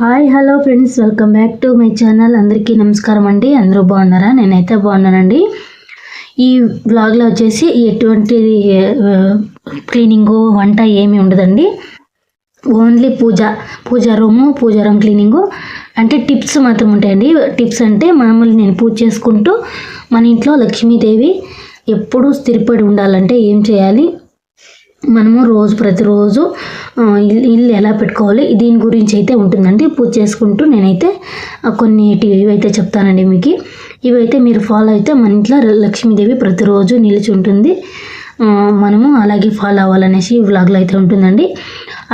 Hi hello friends welcome back to my channel. అందరికీ నమస్కారం అండి. అందరూ బాగున్నారా? నేనైతే బాగున్నానండి. ఈ వ్లాగ్లో వచ్చేసి ఎటువంటి క్లీనింగు వంట ఏమి ఉండదండి. ఓన్లీ పూజ పూజా రూము పూజా రూమ్ క్లీనింగు అంటే టిప్స్ మాత్రం ఉంటాయండి. టిప్స్ అంటే మామూలు నేను పూజ చేసుకుంటూ మన ఇంట్లో లక్ష్మీదేవి ఎప్పుడూ స్థిరపడి ఉండాలంటే ఏం చేయాలి? మనము రోజు ప్రతిరోజు ఇల్లు ఇల్లు ఎలా పెట్టుకోవాలి దీని గురించి అయితే ఉంటుందండి. పూజ చేసుకుంటూ నేనైతే కొన్ని టీవీ అయితే చెప్తానండి మీకు. ఇవైతే మీరు ఫాలో అయితే మన ఇంట్లో లక్ష్మీదేవి ప్రతిరోజు నిలిచి ఉంటుంది. మనము అలాగే ఫాలో అవ్వాలనేసి ఈ వ్లాగ్లో అయితే ఉంటుందండి.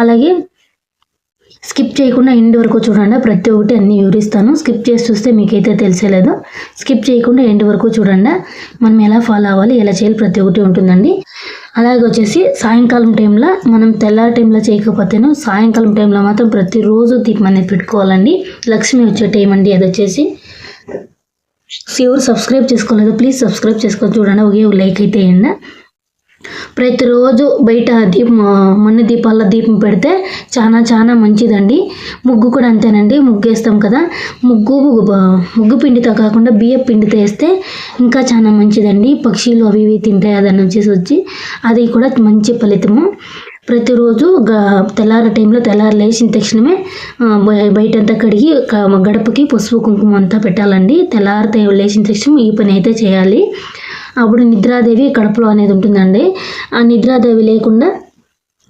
అలాగే స్కిప్ చేయకుండా ఎండ్ వరకు చూడండి. ప్రతి ఒక్కటి అన్నీ వివరిస్తాను. స్కిప్ చేసి చూస్తే మీకైతే తెలిసేలేదు. స్కిప్ చేయకుండా ఎండ్ వరకు చూడండి. మనం ఎలా ఫాలో అవ్వాలి ఎలా చేయాలి ప్రతి ఒక్కటి ఉంటుందండి. అలాగే వచ్చేసి సాయంకాలం టైంలో మనం తెల్లారి టైంలో చేయకపోతేను సాయంకాలం టైంలో మాత్రం ప్రతిరోజు దీపం అనేది పెట్టుకోవాలండి. లక్ష్మి వచ్చే టైం అండి అది వచ్చేసి ఎవరు సబ్స్క్రైబ్ చేసుకోలేదు ప్లీజ్ సబ్స్క్రైబ్ చేసుకొని చూడండి ఒకే ఒక లైక్ అయితే వేయండి ప్రతిరోజు బయట దీపం మన్ను దీపాల దీపం పెడితే చాలా చాలా మంచిదండి. ముగ్గు కూడా అంతేనండి ముగ్గు వేస్తాం కదా. ముగ్గు ముగ్గు పిండితో కాకుండా బియ్యం పిండితో వేస్తే ఇంకా చాలా మంచిదండి. పక్షులు అవి ఇవి తింటాయి అదని వచ్చేసి వచ్చి అది కూడా మంచి ఫలితము. ప్రతిరోజు గ తెల్లారి టైంలో తెల్లారి లేచిన తక్షణమే బయటంతా కడిగి గడపకి పసుపు కుంకుమ అంతా పెట్టాలండి. తెల్లారి టైం లేచిన తక్షణం ఈ పని అయితే చేయాలి. అప్పుడు నిద్రాదేవి కడుపులో అనేది ఉంటుందండి. ఆ నిద్రాదేవి లేకుండా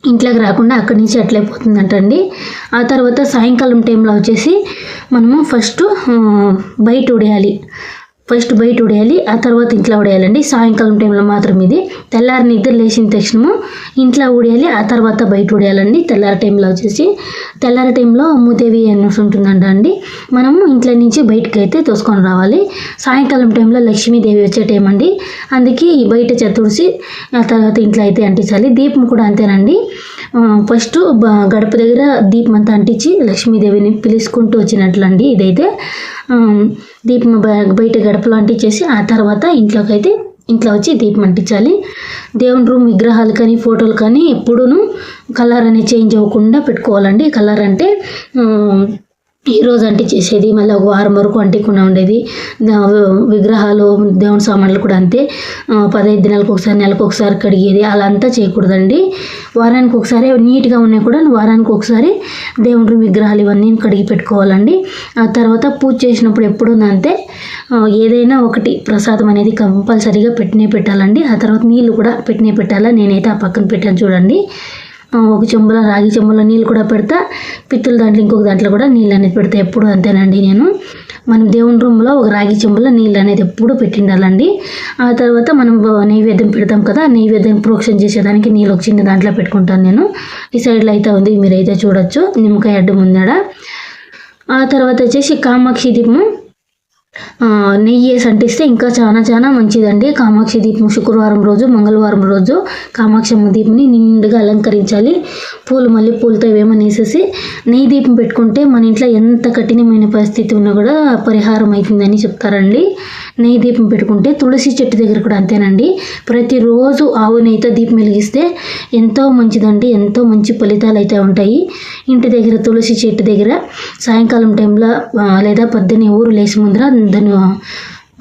ఇంట్లోకి రాకుండా అక్కడి నుంచి అట్లే పోతుందంటండి. ఆ తర్వాత సాయంకాలం టైంలో వచ్చేసి మనము ఫస్ట్ బయట ఉడేయాలి. ఫస్ట్ బయట ఉడేయాలి ఆ తర్వాత ఇంట్లో ఉడేయాలండి. సాయంకాలం టైంలో మాత్రం ఇది. తెల్లారి నిద్ర లేచిన తక్షణము ఇంట్లో ఉడేయాలి ఆ తర్వాత బయట ఉడేయాలండి. తెల్లారి టైంలో వచ్చేసి తెల్లారి టైంలో మూదేవి అనేసి ఉంటుందంట అండి. మనము ఇంట్లో నుంచి బయటకు అయితే తోసుకొని రావాలి. సాయంకాలం టైంలో లక్ష్మీదేవి వచ్చే టైం అండి. అందుకే ఈ బయట చతుడిసి ఆ తర్వాత ఇంట్లో అయితే అంటించాలి. దీపం కూడా అంతేనండి. ఫస్ట్ గడప దగ్గర దీపం అంతా అంటించి లక్ష్మీదేవిని పిలుచుకుంటూ వచ్చినట్లు అండి ఇదైతే దీపం బ- బయట లాంటివి అంటించేసి ఆ తర్వాత ఇంట్లోకి అయితే ఇంట్లో వచ్చి దీపం అంటించాలి. దేవుని రూమ్ విగ్రహాలు కానీ ఫోటోలు కానీ ఎప్పుడూ కలర్ అనేది చేంజ్ అవ్వకుండా పెట్టుకోవాలండి. కలర్ అంటే ఈరోజు ఈ రోజు అంటించేసేది మళ్ళీ ఒక వారం వరకు అంటికుండా ఉండేది. విగ్రహాలు దేవుని సామాన్లు కూడా అంతే. పదహైదు దినాలకు ఒకసారి నెలకు ఒకసారి కడిగేది. అలా అంతా చేయకూడదండి. వారానికి ఒకసారి నీట్గా ఉన్నాయి కూడా వారానికి ఒకసారి దేవుడి విగ్రహాలు ఇవన్నీ కడిగి పెట్టుకోవాలండి. ఆ తర్వాత పూజ చేసినప్పుడు ఎప్పుడు అంతే. ఏదైనా ఒకటి ప్రసాదం అనేది కంపల్సరీగా పెట్టినే పెట్టాలండి. ఆ తర్వాత నీళ్ళు కూడా పెట్టినే పెట్టాలా? నేనైతే ఆ పక్కన పెట్టాను చూడండి. ఒక చెంబులో రాగి చెంబులో నీళ్ళు కూడా పెడతా పిత్తుల దాంట్లో ఇంకొక దాంట్లో కూడా నీళ్ళు అనేది పెడతా ఎప్పుడు అంతేనండి నేను. మనం దేవుని రూమ్లో ఒక రాగి చెంబులో నీళ్ళు అనేది ఎప్పుడు పెట్టిండాలండి. ఆ తర్వాత మనం నైవేద్యం పెడతాం కదా నైవేద్యం ప్రోక్షణ చేసేదానికి నీళ్ళు ఒక చిన్న దాంట్లో పెట్టుకుంటాను నేను. ఈ సైడ్లో అయితే ఉంది మీరైతే చూడొచ్చు నిమ్మకాయ అడ్డం ఉందాడ. ఆ తర్వాత వచ్చేసి కామాక్షి దీపం నెయ్యి వేసి అంటిస్తే ఇంకా చాలా చాలా మంచిదండి. కామాక్షి దీపం శుక్రవారం రోజు మంగళవారం రోజు కామాక్షమ్మ దీపంని నిండుగా అలంకరించాలి. పూలు మళ్ళీ పూలతో ఏమని వేసేసి నెయ్యి దీపం పెట్టుకుంటే మన ఇంట్లో ఎంత కఠినమైన పరిస్థితి ఉన్నా కూడా పరిహారం అవుతుందని చెప్తారండి. నెయ్యి దీపం పెట్టుకుంటే తులసి చెట్టు దగ్గర కూడా అంతేనండి. ప్రతిరోజు ఆవు నెయ్యితో దీపం వెలిగిస్తే ఎంతో మంచిదండి. ఎంతో మంచి ఫలితాలు అయితే ఉంటాయి. ఇంటి దగ్గర తులసి చెట్టు దగ్గర సాయంకాలం టైంలో లేదా పొద్దున్నే ఊరు లేచి ముందర దాని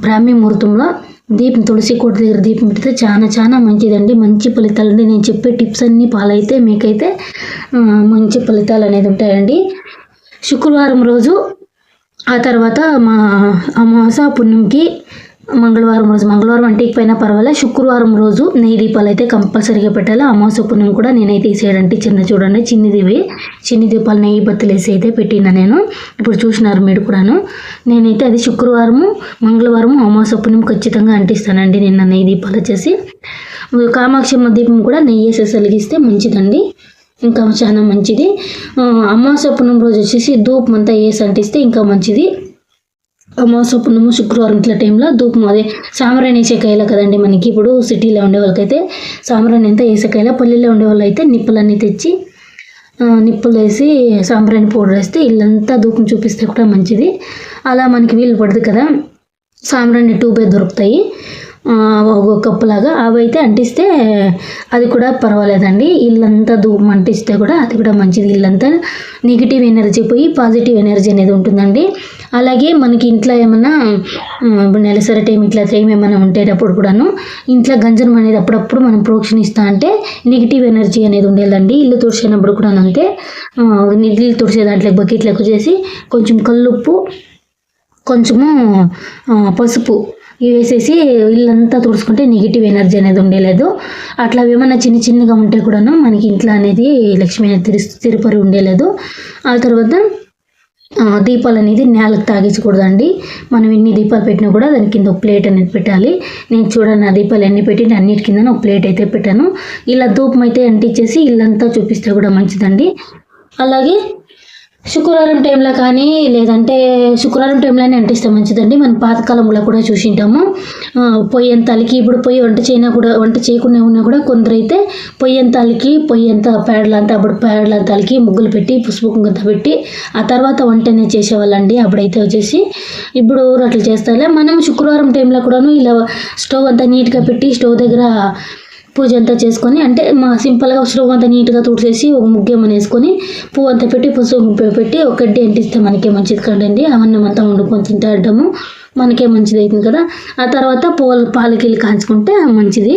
బ్రాహ్మీ ముహూర్తంలో దీపం తులసి కోట దగ్గర దీపం పెడితే చాలా చాలా మంచిదండి. మంచి ఫలితాలు అండి నేను చెప్పే టిప్స్ అన్నీ పాలైతే మీకైతే మంచి ఫలితాలు అనేది ఉంటాయండి. శుక్రవారం రోజు ఆ తర్వాత మా అమాస పుణ్యంకి మంగళవారం రోజు మంగళవారం అంటే ఇకపోయినా పర్వాలేదు శుక్రవారం రోజు నెయ్యి దీపాలు అయితే కంపల్సరీగా పెట్టాలి. అమావాస పుణ్యం కూడా నేనైతే వేసేయడంటే చిన్న చూడండి చిన్నదివి. చిన్ని దీపాలు నెయ్యి బత్తులు వేసి అయితే పెట్టిన నేను. ఇప్పుడు చూసినారు మీరు కూడాను. నేనైతే అది శుక్రవారము మంగళవారము అమావాస పుణ్యం ఖచ్చితంగా అంటిస్తానండి నిన్న నెయ్యి దీపాలు వచ్చేసి. కామాక్షమ్మ దీపం కూడా నెయ్యి వేసేసి వెలిగిస్తే మంచిదండి. ఇంకా చాలా మంచిది. ఆ, అమావాస్య పుణ్యం రోజు వచ్చేసి ధూపం అంతా వేసి అంటిస్తే ఇంకా మంచిది. అమావాస్య పుణ్యము శుక్రవారం ఇట్లా టైంలో ధూపం అదే సాంబ్రాణి వేసేకాయలు కదండి మనకి. ఇప్పుడు సిటీలో ఉండే వాళ్ళకైతే సాంబ్రాణి అంతా వేసేకాయల పల్లెల్లో ఉండే వాళ్ళు అయితే నిప్పులన్నీ తెచ్చి నిప్పులు వేసి సాంబ్రాణి పౌడర్ వేస్తే ఇల్లంతా ధూపం చూపిస్తే కూడా మంచిది. అలా మనకి వీలు పడదు కదా. సాంబ్రాణి ట్యూబే దొరుకుతాయి. ఒక కప్పులాగా అవి అయితే అంటిస్తే అది కూడా పర్వాలేదండి. ఇల్లంతా ధూపం అంటిస్తే కూడా అది కూడా మంచిది. ఇల్లంతా నెగిటివ్ ఎనర్జీ పోయి పాజిటివ్ ఎనర్జీ అనేది ఉంటుందండి. అలాగే మనకి ఇంట్లో ఏమన్నా నెలసరి టైం ఇట్లా టైం ఏమైనా ఉండేటప్పుడు కూడాను ఇంట్లో గంజనం అనేది అప్పుడప్పుడు మనం ప్రోక్షణిస్తా అంటే నెగిటివ్ ఎనర్జీ అనేది ఉండేదండి. ఇల్లు తుడిచినప్పుడు కూడా అంతే. ఇల్లు తుడిచే దాంట్లో బకెట్లకు చేసి కొంచెం కల్లుప్పు కొంచెము పసుపు ఇవి వేసేసి ఇల్లంతా తుడుచుకుంటే నెగిటివ్ ఎనర్జీ అనేది ఉండేలేదు. అట్లా ఏమన్నా చిన్న చిన్నగా ఉంటే కూడాను మనకి ఇంట్లో అనేది లక్ష్మి అనేది తిరుపరి ఉండేలేదు. ఆ తర్వాత దీపాలు అనేది నేలకు తాగించకూడదండి మనం ఎన్ని దీపాలు పెట్టినా కూడా దాని కింద ఒక ప్లేట్ అనేది పెట్టాలి. నేను చూడండి ఆ దీపాలు ఎన్ని పెట్టి అన్నిటి కింద ఒక ప్లేట్ అయితే పెట్టాను. ఇలా ధూపం అయితే అంటించేసి ఇల్లంతా చూపిస్తే కూడా మంచిదండి. అలాగే శుక్రవారం టైంలో కానీ లేదంటే శుక్రవారం టైంలోనే అంటిస్తే మంచిదండి. మనం పాతకాలంలో కూడా చూసింటాము. ఆ, పొయ్యి ఎంత ఇప్పుడు పొయ్యి వంట చేయనా కూడా వంట చేయకుండా ఉన్నా కూడా కొందరు అయితే పొయ్యి ఎంత పొయ్యి ఎంత పేడలంతా అప్పుడు పేడలంతా ముగ్గులు పెట్టి పసుపు కుంకంత పెట్టి ఆ తర్వాత వంట అనేది చేసేవాళ్ళండి. అప్పుడైతే వచ్చేసి ఇప్పుడు అట్లా చేస్తాలే. మనం శుక్రవారం టైంలో కూడాను ఇలా స్టవ్ అంతా నీట్గా పెట్టి స్టవ్ దగ్గర పూజ అంతా చేసుకొని అంటే మా సింపుల్గా స్టవ్ అంతా నీట్గా తుడిచేసి ఒక ముగ్గేమని వేసుకొని పువ్వు అంతా పెట్టి పసుపు పెట్టి ఒక గడ్డి అంటిస్తే మనకే మంచిది కండి అవన్నీ అంతా వండుకొని తింటాడము మనకే మంచిది అవుతుంది కదా. ఆ తర్వాత పూలు పాలకీలు కాంచుకుంటే మంచిది.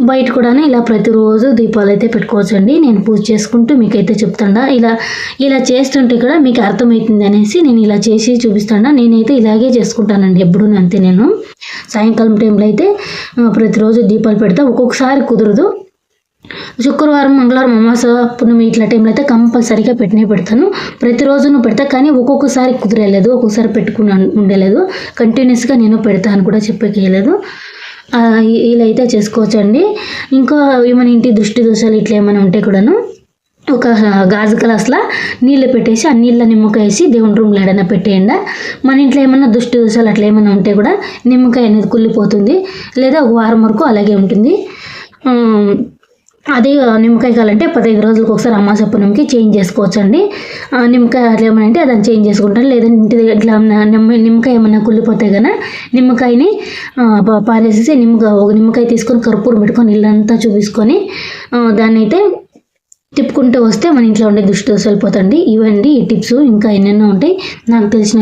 బయట కూడా ఇలా ప్రతిరోజు దీపాలు అయితే పెట్టుకోవచ్చండి. నేను పూజ చేసుకుంటూ మీకైతే చెప్తాడా ఇలా ఇలా చేస్తుంటే కూడా మీకు అర్థమవుతుంది అనేసి నేను ఇలా చేసి చూపిస్తాడా నేనైతే ఇలాగే చేసుకుంటానండి ఎప్పుడు అంతే నేను. సాయంకాలం టైంలో అయితే ప్రతిరోజు దీపాలు పెడతా. ఒక్కొక్కసారి కుదరదు. శుక్రవారం మంగళవారం అమాస పున్నమి ఇట్లా టైంలో అయితే కంపల్సరీగా పెట్టినే పెడతాను. ప్రతిరోజును పెడతా కానీ ఒక్కొక్కసారి కుదరలేదు. ఒక్కొక్కసారి పెట్టుకుని ఉండలేదు. కంటిన్యూస్గా నేను పెడతాను కూడా చెప్పకేయలేదు ఇలా అయితే చేసుకోవచ్చండి. ఇంకా ఏమైనా ఇంటి దృష్టి దోషాలు ఇట్లా ఏమైనా ఉంటే కూడాను ఒక గాజు గ్లాస్లో నీళ్ళు పెట్టేసి ఆ నీళ్ళ నిమ్మకాయ వేసి దేవుని రూమ్లో ఏడైనా పెట్టేయండి. మన ఇంట్లో ఏమైనా దుష్టి దోషాలు అట్లా ఏమైనా ఉంటే కూడా నిమ్మకాయ అనేది కుళ్ళిపోతుంది. లేదా ఒక వారం వరకు అలాగే ఉంటుంది. అదే నిమ్మకాయ కావాలంటే పదహైదు రోజులకు ఒకసారి అమాస పుణ్యంకి చేంజ్ చేసుకోవచ్చు అండి నిమ్మకాయ అట్లా ఏమైనా అంటే దాన్ని చేంజ్ చేసుకుంటాను లేదంటే ఇంటి దగ్గర ఇట్లా నిమ్మకాయ ఏమైనా కుళ్ళిపోతే కనుక నిమ్మకాయని పారేసేసి నిమ్మకాయ ఒక నిమ్మకాయ తీసుకొని కర్పూరం పెట్టుకొని ఇల్లంతా చూపించుకొని దాన్ని అయితే తిప్పుకుంటూ వస్తే మన ఇంట్లో ఉండే దుష్టి దోశ వెళ్ళిపోతండి ఇవండి ఈ టిప్స్. ఇంకా ఎన్నెన్నో ఉంటాయి. నాకు తెలిసిన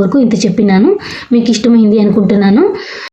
వరకు ఇంత చెప్పినాను. మీకు ఇష్టమైంది అనుకుంటున్నాను.